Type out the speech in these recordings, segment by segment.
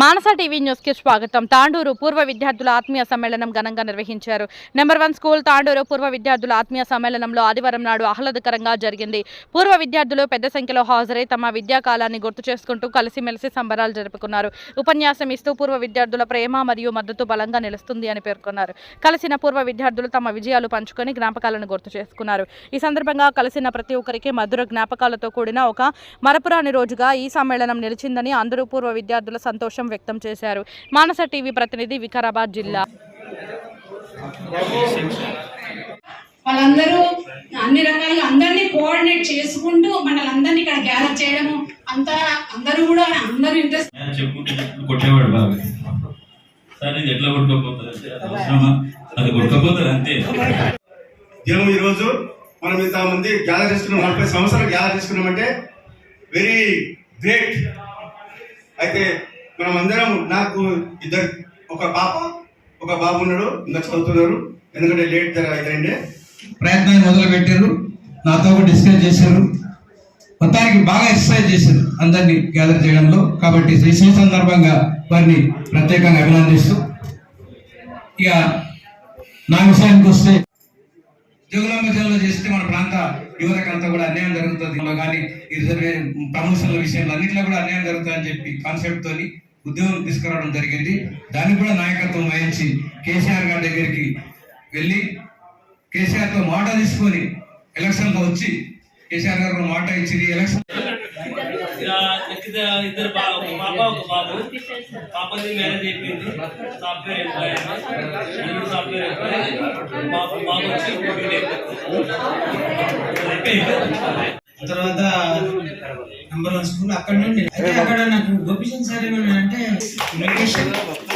మానస TV న్యూస్కి స్వాగతం. తాండూరు పూర్వ విద్యార్థుల ఆత్మీయ సమ్మేళనం ఘనంగా నిర్వహించారు. నెంబర్ వన్ స్కూల్ తాండూరు పూర్వ విద్యార్థుల ఆత్మీయ సమ్మేళనంలో ఆదివారం నాడు ఆహ్లాదకరంగా జరిగింది. పూర్వ విద్యార్థులు పెద్ద సంఖ్యలో హాజరై తమ విద్యా కాలాన్ని గుర్తు చేసుకుంటూ కలిసిమెలిసి సంబరాలు జరుపుకున్నారు. ఉపన్యాసం ఇస్తూ పూర్వ విద్యార్థుల ప్రేమ మరియు మద్దతు బలంగా నిలుస్తుంది అని పేర్కొన్నారు. కలిసిన పూర్వ విద్యార్థులు తమ విజయాలు పంచుకొని జ్ఞాపకాలను గుర్తు చేసుకున్నారు. ఈ సందర్భంగా కలిసిన ప్రతి ఒక్కరికి మధుర జ్ఞాపకాలతో కూడిన ఒక మరపురాని రోజుగా ఈ సమ్మేళనం నిలిచిందని అందరూ పూర్వ విద్యార్థుల సంతోషం వ్యక్తం చేశారు. మానస టీవీ ప్రతినిధి వికారాబాద్ జిల్లా. వాళ్ళందరూ అన్ని రకాలుగా అందరినీ కోఆర్డినేట్ చేసుకుంటూ మనల్ని అందరినీ ఇక్కడ గ్యాదర్ చేయడము అంతా అందరూ కూడా అందరూ ఇంట్రెస్ట్ నేను చెప్పుకుంటే చెప్పుకుంటూ కొట్టేవాడు బాగా సార్ ఇది ఎట్లా కొట్టుకోపోతుంది అవసరమా? అది కొట్టుకోపోతుంది అంతే. దినం ఈరోజు మనం ఇంతమంది గ్యాదర్ చేసుకున్నాం నలభై సంవత్సరాలు గ్యాదర్ చేసుకున్నామంటే వెరీ గ్రేట్ అయితే మనం అందరం నాకు ఇద్దరు ఒక పాప ఒక బాబు ఉన్నాడు ఇంకా చదువుతున్నారు. ఎందుకంటే లేట్ జర ప్రయత్నాన్ని మొదలు పెట్టారు నాతో డిస్కస్ చేశారు. మొత్తానికి బాగా ఎక్సర్సైజ్ చేశారు అందరినీ గ్యాదర్ చేయడంలో. కాబట్టి ఈ సందర్భంగా వారిని ప్రత్యేకంగా అభినందిస్తూ ఇక నా విషయానికి వస్తే జగులాంబ జిల్లాలో చేస్తే మన ప్రాంత యువతకంతా కూడా అన్యాయం జరుగుతుంది. కానీ ఈ ప్రమోషన్ల విషయంలో అన్నింటిలో కూడా అన్యాయం జరుగుతుందని చెప్పి కాన్సెప్ట్ తోని ఉద్యోగం తీసుకురావడం జరిగింది. దానికి కూడా నాయకత్వం వహించి కేసీఆర్ గారి దగ్గరికి వెళ్ళి కేసీఆర్తో మాట తీసుకొని ఎలక్షన్లో వచ్చి కేసీఆర్ గారు మాట ఇచ్చి ఎలక్షన్ ఇద్దరు పాప ఒక బాబు. పాపది మ్యారేజ్ అయిపోయింది సాఫ్ట్వేర్ ఎంప్లాయ్. Software employee. బాబు బాబు వచ్చి తర్వాత నంబర్ వన్ స్కూల్ అక్కడ నుండి అయితే అక్కడ నాకు గోపిచంద్ సార్ ఏమన్నాడంటే మెడిటేషన్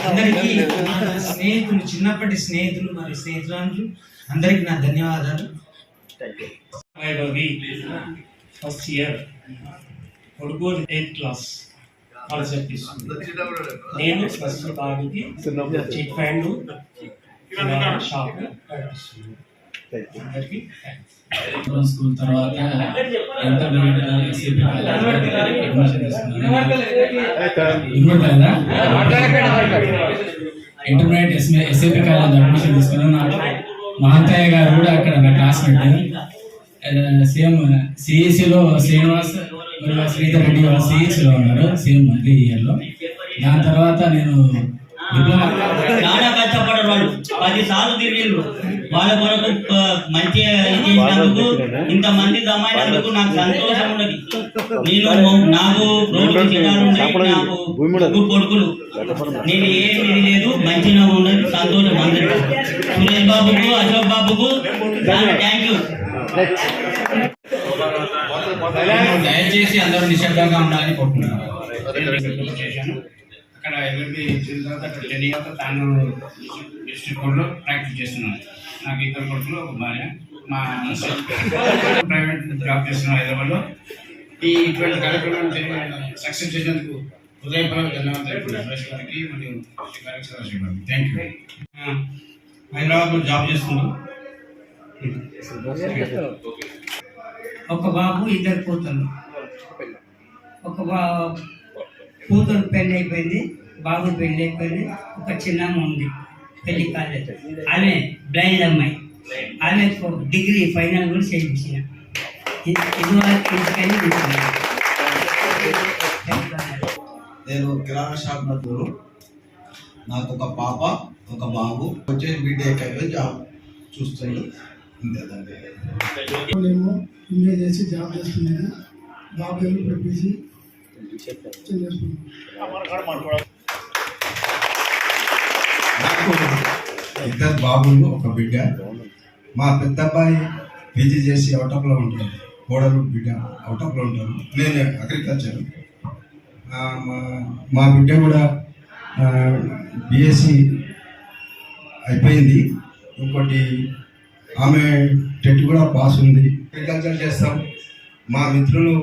అందరికీ నా స్నేహితులు చిన్నప్పటి స్నేహితులు మరి స్నేహితులు అందరికీ నా ధన్యవాదాలు. ఫస్ట్ ఇయర్ కొడుకు ఎయిత్ క్లాస్ వాళ్ళు చెప్పిస్తుంది నేను ఫస్ట్ బాబుకి చిట్ ప్యాంటు షాప్ అందరికీ స్కూల్ తర్వాత వినపడలేదా? Intermediate S A S A P college admission తీసుకున్నాను. మహంతయ్య గారు కూడా అక్కడ నా క్లాస్మేట్ సీఎం సిఈసిలో శ్రీనివాస్ శ్రీధర్ రెడ్డి గారు సిఈసిలో ఉన్నారు సీఎం మళ్ళీ ఇయర్లో. దాని తర్వాత నేను చాలా కష్టపడ్డారు వాళ్ళు? పది సార్లు తిరిగిండ్రు వాళ్ళ కొరకు మంచి చేసినందుకు ఇంతమంది జమైనందుకు నాకు సంతోషం ఉన్నది. నేను నాకు రోడ్డు ఉన్నాయి నాకు ముగ్గురు కొడుకులు. నేను ఏం ఇది లేదు మంచిగా ఉన్నది సంతోషం అందరికీ. సురేష్ బాబుకు అశోక్ బాబుకు థ్యాంక్ యూ దయచేసి అందరూ నిశ్శబ్దంగా ఉండాలని కోరుకుంటున్నాను. చేశాను అక్కడ ఎంఎంపీ ఇచ్చిన తర్వాత అక్కడ టెన్ ఇయర్స్ తాను డిస్ట్రిక్ట్ కోర్టులో ప్రాక్టీస్ చేస్తున్నాను. నాకు ఇద్దరు కొడుకులు ఒక భార్య మా ప్రైవేట్ జాబ్ చేస్తున్నాను హైదరాబాద్లో. ఈ ఇటువంటి కార్యక్రమం సక్సెస్ చేసినందుకు హృదయపూర్వక ధన్యవాదాలు గారికి మరియు థ్యాంక్ యూ హైదరాబాద్లో జాబ్ చేస్తున్నాను. ఒక బాబు ఇద్దరు కూతుళ్ళు ఒక బా కూతురు పెళ్ళి అయిపోయింది బాబు పెళ్ళి అయిపోయింది ఒక చిన్నమ్మ ఉంది పెళ్ళి కాలేదు. ఆమె బ్లైండ్ అమ్మాయి. ఆమె డిగ్రీ ఫైనల్ కూడా చేయించిన. ఇది నేను కిరాణా షాప్ నడుపుతాను నాకు ఒక పాప ఒక బాబు. వచ్చేసి బీటెక్ అయిపోయి జాబ్ ఏమో ఎంఏ చేసి జాబ్ చేస్తున్నాను ఏమో పెట్టేసి చేసుకున్నాను నాకు ఇద్దరు బాబులు ఒక బిడ్డ. మా పెద్ద అబ్బాయి పీజీ చేసి అవుటప్లో ఉంటాడు. కోడలు బిడ్డ అవుటప్లో ఉంటారు. నేను అగ్రికల్చర్ మా మా బిడ్డ కూడా బిఎస్సి అయిపోయింది. ఇంకోటి ఆమె టెట్ కూడా పాస్ ఉంది. అగ్రికల్చర్ చేస్తాం. మా మిత్రులు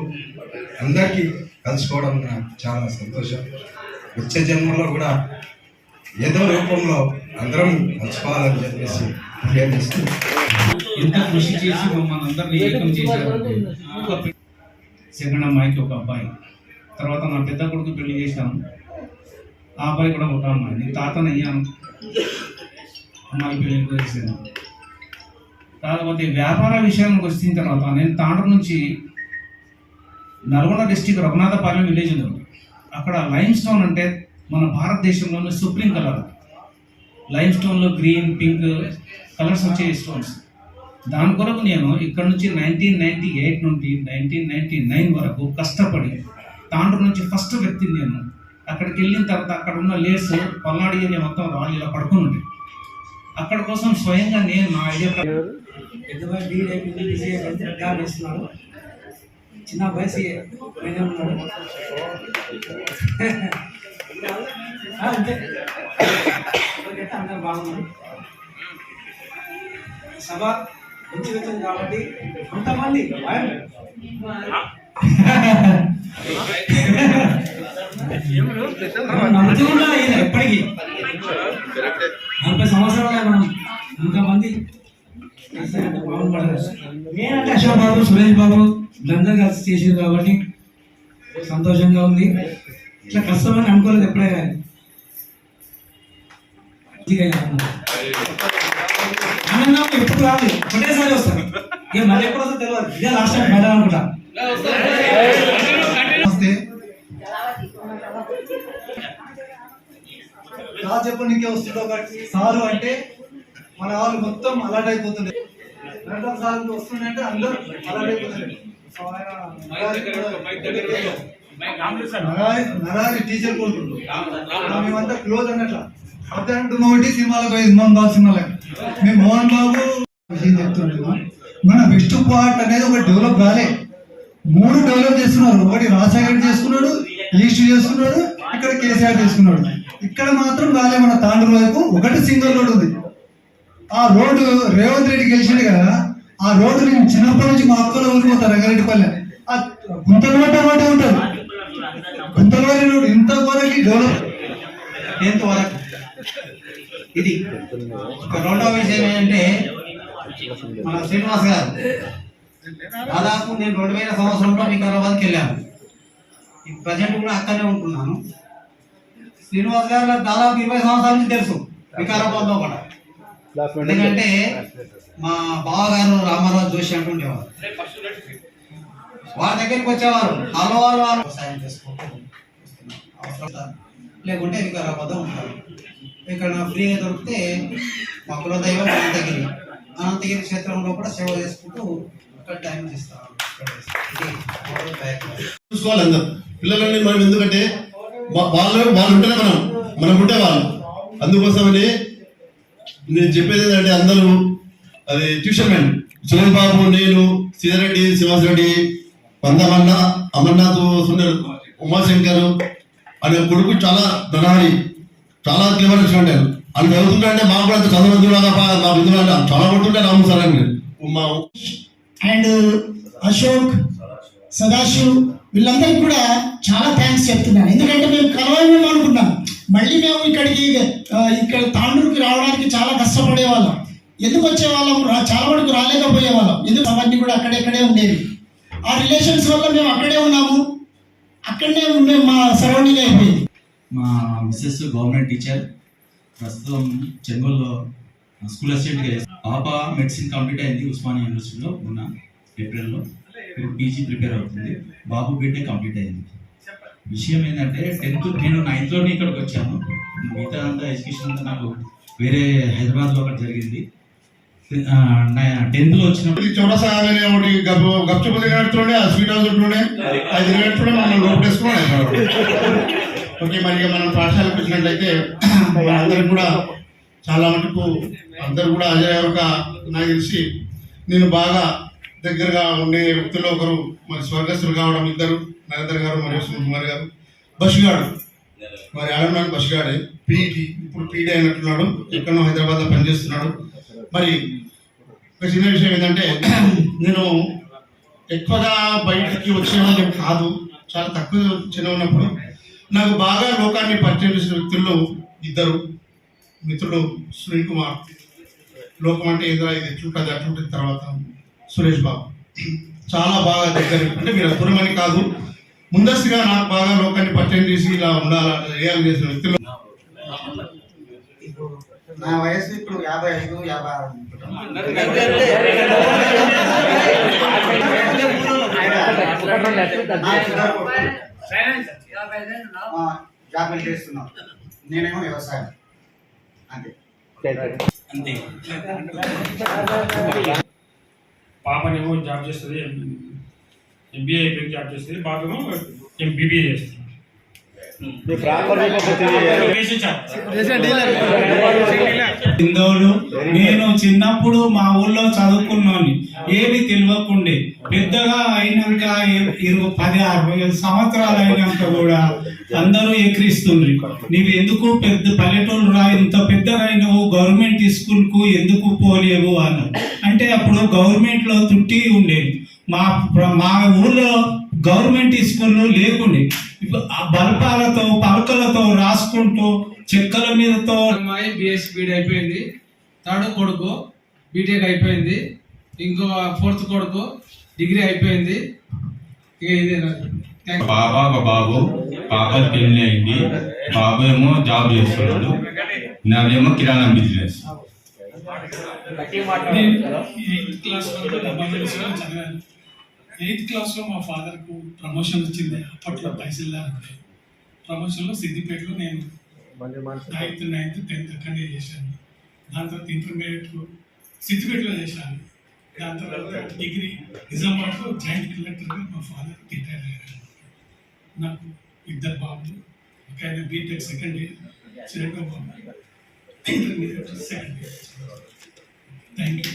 అందరికీ కలుసుకోవడం నాకు చాలా సంతోషం. వచ్చే జన్మలో కూడా ఏదో రూపంలో అందరం కలుసుకోవాలని చెప్పేసి ఇంత కృషి చేసి మమ్మల్ని అందరినీ ఏకం చేశారు సెకండ్ అమ్మాయికి ఒక అబ్బాయి తర్వాత నా పెద్ద కొడుకు పెళ్ళి చేశాము. ఆ అబ్బాయి కూడా ఒక అమ్మాయి. నేను తాతను అయ్యాను. అమ్మాయి పెళ్ళి చేశాను. కాకపోతే వ్యాపార విషయానికి వచ్చిన తర్వాత నేను తాండ్ర నుంచి నల్గొండ డిస్టిక్ రఘునాథపాలెం విలేజ్ ఉంది అక్కడ లైమ్ స్టోన్ అంటే మన భారతదేశంలోనే సుప్రీం కలర్ లైమ్ స్టోన్లో గ్రీన్ పింక్ కలర్స్ వచ్చే స్టోన్స్ దాని కొరకు నేను ఇక్కడ నుంచి నైన్టీన్ నైన్టీ ఎయిట్ నుండి నైన్టీన్ నైన్టీ నైన్ వరకు కష్టపడి తాండ్ర నుంచి ఫస్ట్ వ్యక్తిని నేను అక్కడికి వెళ్ళిన తర్వాత అక్కడ ఉన్న లేస్ పల్నాడు ఏరియా మొత్తం రాళ్ళు ఇలా పడుకుని ఉంటాయి. అక్కడ కోసం స్వయంగా నేను నా ఐడియా పెద్దవాడు డీల్ అయిపోయింది అయిపోయింది జాబ్ చేస్తున్నాడు చిన్న వయసు ఆయన ఉన్నాడు అంతే అందరూ బాగున్నారు సభ మంచి వచ్చింది కాబట్టి అంతమంది ఎప్పటికీ నేనంటే అశోక్ బాబు సురేష్ బాబు వీళ్ళందరూ కలిసి చేసారు కాబట్టి సంతోషంగా ఉంది. ఇట్లా కష్టమని అనుకోలేదు ఎప్పుడే. ఆనందం ఎప్పుడు రాదు. ఒకటేసారి వస్తారు ఇక మళ్ళీ ఎప్పుడు వస్తుందో తెలియదు ఇదే లాస్ట్ టైం బయట అనుకుంటా. నమస్తే. చెప్పనీకే వస్తుందో ఒకటి. సారు అంటే మన వాళ్ళు మొత్తం అలర్ట్ అయిపోతుండే. మేడం సార్ ఆయన నరారి నరారి టీచర్ మేమంతా క్లోజ్ అన్నట్ల. అర్థం ఒకటి సినిమాలకు మోహన్ బాబు సినిమాలకు మేము మోహన్ బాబు విషయం మన బెస్ట్ పార్ట్ అనేది ఒక డెవలప్ కాలే. మూడు డెవలప్ చేస్తున్నారు. ఒకటి రాజశేఖర్ చేసుకున్నాడు ఈస్ట్ చేసుకున్నాడు ఇక్కడ కేసీఆర్ చేసుకున్నాడు. ఇక్కడ మాత్రం రాలే మన తాండూరు వైపు. ఒకటి సింగిల్ రోడ్ ఉంది. ఆ రోడ్డు రేవంత్ రెడ్డి గెలిచిండు కదా ఆ రోడ్డు నేను చిన్నప్పటి నుంచి మా అక్కలో ఊరిపోతా రంగారెడ్డిపల్లె. ఆ గుంతలు పట్టే ఉంటుంది. గుంతలవారి రోడ్డు ఇంత వరకు డెవలప్ ఎంత వరకు? ఇది ఒక రెండవ విషయం ఏంటంటే మన శ్రీనివాస్ గారు దాదాపు నేను రెండు వేల సంవత్సరంలో వికారాబాద్కి వెళ్ళాను. ఈ ప్రజెంట్ కూడా అక్కడనే ఉంటున్నాను. శ్రీనివాస్ గారు దాదాపు ఇరవై సంవత్సరాల నుంచి తెలుసు వికారాబాద్లో కూడా. ఎందుకంటే మా బావగారు రామారావు జోషి అంటుండేవారు. వారి దగ్గరికి వచ్చేవారు. హలో వాళ్ళు వాళ్ళు సాయం చేసుకుంటూ అవసరం లేకుంటే వికారాబాద్లో ఉంటారు. ఇక్కడ ఫ్రీగా దొరికితే మా కులదైవం అనంతగిరి అనంతగిరి క్షేత్రంలో కూడా సేవ చేసుకుంటూ ఇక్కడ టైం ప్రయత్నం. చూసుకోవాలి అందరు. పిల్లలని మనం ఎందుకంటే వాళ్ళు వాళ్ళు ఉంటేనే మనం. మనం ఉంటే వాళ్ళు. అందుకోసమని నేను చెప్పేది ఏంటంటే అందరూ అది ట్యూషన్ మ్యాన్ సురేష్ బాబు నేను సీతారెడ్డి శ్రీనివాసరెడ్డి వందమన్న అమర్నాథ్ సుందర్ ఉమాశంకర్ అనే కొడుకు చాలా ధనారి చాలా క్లివర్ ఉంటారు అని చదువుతుంటే మాకు కూడా అంత మా విధులు చాలా కొడుతుంటే రాము సార్ అని. మా అండ్ అశోక్ సదాశివ్ వీళ్ళందరికీ కూడా చాలా థ్యాంక్స్ చెప్తున్నాను. ఎందుకంటే మేము కలవాలని అనుకున్నాం. మళ్ళీ మేము ఇక్కడికి ఇక్కడ తాండూరుకి రావడానికి చాలా కష్టపడేవాళ్ళం. ఎందుకు వచ్చేవాళ్ళం? రా- చాలా వరకు రాలేకపోయేవాళ్ళం. ఎందుకు అవన్నీ కూడా అక్కడెక్కడే ఉండేవి? ఆ రిలేషన్స్ వల్ల మేము అక్కడే ఉన్నాము. అక్కడనే మేము మా సరౌండింగ్ అయిపోయింది. మా మిస్సెస్ గవర్నమెంట్ టీచర్ ప్రస్తుతం చెన్నూరులో స్కూల్ అసిస్టెంట్గా పాప మెడిసిన్ కంప్లీట్ అయింది ఉస్మానియా యూనివర్సిటీలో ఉన్న ఏప్రిల్లో. ఇప్పుడు పీజీ ప్రిపేర్ అవుతుంది. బాబు బీటెక్ కంప్లీట్ అయింది. విషయం ఏంటంటే టెన్త్ నేను నైన్త్లోనే ఇక్కడికి వచ్చాను. మిగతా అంతా ఎడ్యుకేషన్ అంతా నాకు వేరే హైదరాబాద్లో ఒకటి జరిగింది. టెన్త్లో వచ్చినప్పుడు చౌరసా అనే ఒకటి గప్ గప్చుపు ఆ స్వీట్ హౌస్ ఉంటుండే అది తినట్టునే మనం లోపేసుకున్నాం ఓకే మరి మనం పాఠశాలకు వచ్చినట్లయితే అందరికి కూడా చాలా మటుకు అందరు కూడా అజయ్ ఒక నాకు తెలిసి నేను బాగా దగ్గరగా ఉండే వ్యక్తుల్లో ఒకరు మరి స్వర్గస్థులు కావడం ఇద్దరు. నరేంద్ర గారు మరియు సునీల్ కుమార్ గారు. బస్గాడు మరి ఆడమైన బస్గాడే పీఈటీ ఇప్పుడు పీటీ అయినట్టున్నాడు. ఎక్కడో హైదరాబాద్లో పనిచేస్తున్నాడు. మరి ఒక చిన్న విషయం ఏంటంటే నేను ఎక్కువగా బయటికి వచ్చేవాళ్ళం కాదు. చాలా తక్కువ చిన్న ఉన్నప్పుడు. నాకు బాగా లోకాన్ని పరిచయం చేసిన వ్యక్తుల్లో ఇద్దరు మిత్రుడు సునీల్ కుమార్. లోకం అంటే ఏదో ఇది ఎట్లుంటుంది అట్లుంటుంది తర్వాత సురేష్ బాబు. చాలా బాగా దగ్గర అంటే మీరు దూరం కాదు. ముందస్తుగా నాకు బాగా లోకాన్ని పరిచయం చేసి ఇలా ఉండాలా చేయాలని చేసిన వ్యక్తులు. నా వయసు ఇప్పుడు యాభై ఐదు యాభై ఆరు చేస్తున్నాం. నేనేమో వ్యవసాయం. అంతే. అంతే. పాపనేమో జాబ్ చేస్తుంది. ఎంబీఏ అయిపోయి జాబ్ చేస్తుంది. బాబేమో ఎంబీబీఏ చేస్తుంది ఇందోడు నేను చిన్నప్పుడు మా ఊళ్ళో చదువుకున్నాను. ఏమి తెలియకుండే. పెద్దగా అయినాక ఇర- ఇరవై పది అరవై సంవత్సరాలు అయినాక కూడా అందరూ ఎక్కిరిస్తుండ్రి. నీవు ఎందుకు పెద్ద పల్లెటూరు రా ఇంత పెద్దగా అయినావు గవర్నమెంట్ స్కూల్కు ఎందుకు పోలేవు అన్నారు. అంటే అప్పుడు గవర్నమెంట్లో తుట్టి ఉండేది. మా మా ఊళ్ళో గవర్నమెంట్ స్కూళ్ళు లేకుండే. ఇప్పుడు ఆ బల్పాలతో పలకలతో రాసుకుంటూ చెక్కల మీదతో అమ్మాయి బిఎస్సి బీడ్ అయిపోయింది. థర్డ్ కొడుకు బీటెక్ అయిపోయింది. ఇంకో ఫోర్త్ కొడుకు డిగ్రీ అయిపోయింది. ఇక బాబా ఒక బాబు. పాప పెళ్ళి అయింది. బాబు ఏమో జాబ్ చేస్తున్నాడు. నాదేమో కిరాణా బిజినెస్. క్లాస్ చదివాను. ఎయిత్ క్లాస్లో మా ఫాదర్కు ప్రమోషన్ వచ్చింది. అప్పట్లో పైసలు ప్రమోషన్లో సిద్దిపేటలో నేను నైన్త్ నైన్త్ టెన్త్ అక్కడనే చేశాను. దాని తర్వాత ఇంటర్మీడియట్ సిద్దిపేటలో చేశాను. దాని తర్వాత డిగ్రీ నిజామాబాద్లో జాయింట్ కలెక్టర్గా మా ఫాదర్ రిటైర్ అయ్యారు. నాకు ఇద్దరు బాబులు ఒక ఆయన బీటెక్ సెకండ్ ఇయర్ రెండో బాబు. Intermediate second year. Thank you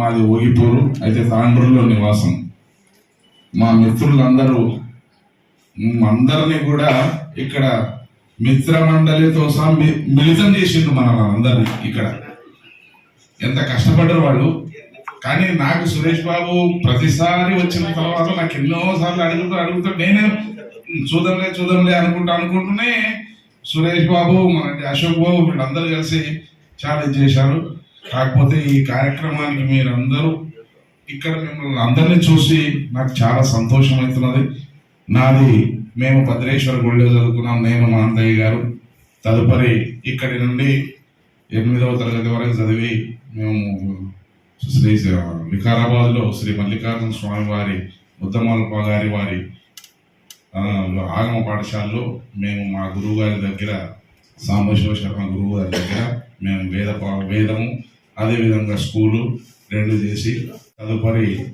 మాది ఓగిపూరు అయితే తాండ్రులో నివాసం. మా మిత్రులందరూ అందరినీ కూడా ఇక్కడ మిత్ర మండలితో సహా మి- మిళితం చేసిండ్రు మన అందరినీ ఇక్కడ. ఎంత కష్టపడ్డారు వాళ్ళు. కానీ నాకు సురేష్ బాబు ప్రతిసారి వచ్చిన తర్వాత నాకు ఎన్నో సార్లు అడుగుతూ అడుగుతూ నేనే చూద్దాంలే చూద్దాంలే అనుకుంటా అనుకుంటూనే సురేష్ బాబు మన అశోక్ బాబు వీళ్ళందరూ కలిసి చాలా చేశారు. కాకపోతే ఈ కార్యక్రమానికి మీరందరూ ఇక్కడ మిమ్మల్ని అందరినీ చూసి నాకు చాలా సంతోషం అవుతున్నది. నాది మేము భద్రేశ్వర గుడిలో చదువుకున్నాం నేను మా అన్నయ్య గారు. తదుపరి ఇక్కడి నుండి ఎనిమిదవ తరగతి వరకు చదివి మేము శ్రీ వికారాబాద్లో శ్రీ మల్లికార్జున స్వామి వారి ఉత్తమాలప గారి వారి ఆగమ పాఠశాలలో మేము మా గురువు గారి దగ్గర సాంబశివ శర్మ గురువు గారి దగ్గర మేము వేద పా- వేదము అదేవిధంగా స్కూలు రెండు చేసి తదుపరి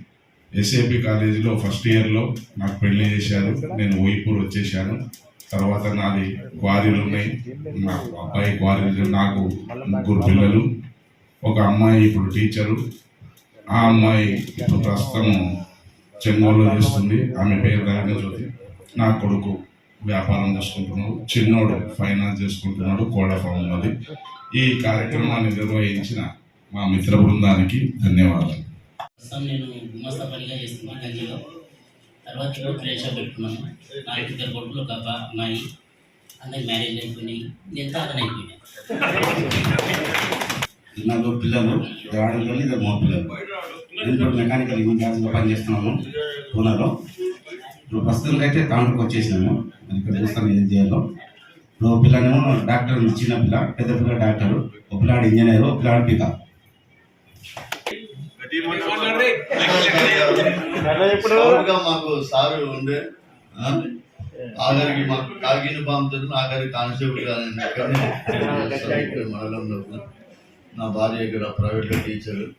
ఎస్ఏపి కాలేజీలో ఫస్ట్ ఇయర్లో నాకు పెళ్ళి చేశారు. నేను ఓయిపూర్ వచ్చేసాను. తర్వాత నాది క్వారీలు ఉన్నాయి. నా అబ్బాయి క్వారీలు నాకు ముగ్గురు పిల్లలు ఒక అమ్మాయి ఇప్పుడు టీచరు. ఆ అమ్మాయి ఇప్పుడు ప్రస్తుతం చెన్నూరులో చేస్తుంది. ఆమె పేరు రవీంద్ర నా కొడుకు వ్యాపారం చేసుకుంటున్నాడు. చిన్నోడు ఫైనాన్స్ చేసుకుంటున్నాడు కోడ ఫామ్ ఉన్నది. ఈ కార్యక్రమాన్ని నిర్వహించిన మా మిత్ర బృందానికి ధన్యవాదాలు. ప్రస్తుతం నేను గుమస్తా పనిగా చేస్తున్నాను గంజీలో తర్వాత ఇప్పుడు ఫ్రెష్ అప్ పెట్టుకున్నాను. నా ఇద్దరు కొడుకులు ఒక అమ్మాయి. అందరికి మ్యారేజ్ అయిపోయినాయి. నేను తాతని అయిపోయినాను నాకు పిల్లలు ఆడపిల్లలు ఇద్దరు మా పిల్లలు నేను ఇప్పుడు మెకానికల్ గ్యాస్లో పనిచేస్తున్నాము పూనాలో ఇప్పుడు ప్రస్తుతం అయితే దాంట్లోకి వచ్చేసినాము. ఇక్కడ చూస్తాను ఏం చేయాలో. ఇప్పుడు పిల్లనేమో డాక్టర్ చిన్న పిల్ల పెద్ద పిల్ల డాక్టర్. ఒక పిల్లాడు ఇంజనీర్ ఒక పిల్లాడు పిక మాకు సారు ఉండే ఆ? ఆఖరికి మాకు కాగిని పంపుతుంది ఆఖరికి కానిస్టేబుల్ ఇక్కడ మండలంలో. నా భార్య ఇక్కడ ప్రైవేట్లో టీచర్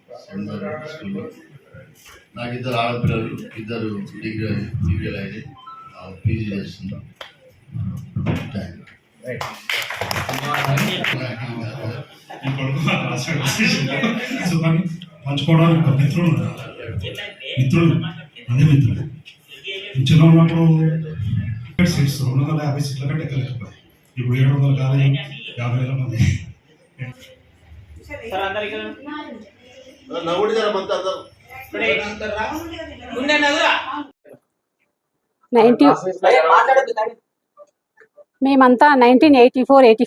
స్కూల్లో నాకు ఇద్దరు ఆడపిల్లలు ఇద్దరు డిగ్రీ డిగ్రీలు అయితే పీజీ చేస్తున్నాం. థ్యాంక్ సుఖాన్ని పంచుకోవడానికి ఒక మిత్రుడు ఉన్నాడు. మిత్రుడు అదే మిత్రుడు. చిన్న ఉన్నప్పుడు సీట్స్ రెండు వందల యాభై సీట్ల కంటే ఎక్కలేకపోయాయి ఇప్పుడు ఏడు వందల కాలేజీ యాభై వేల మంది. నైన్టీ మేమంతా నైన్టీన్ ఎయిటీ ఫోర్ ఎయిటీ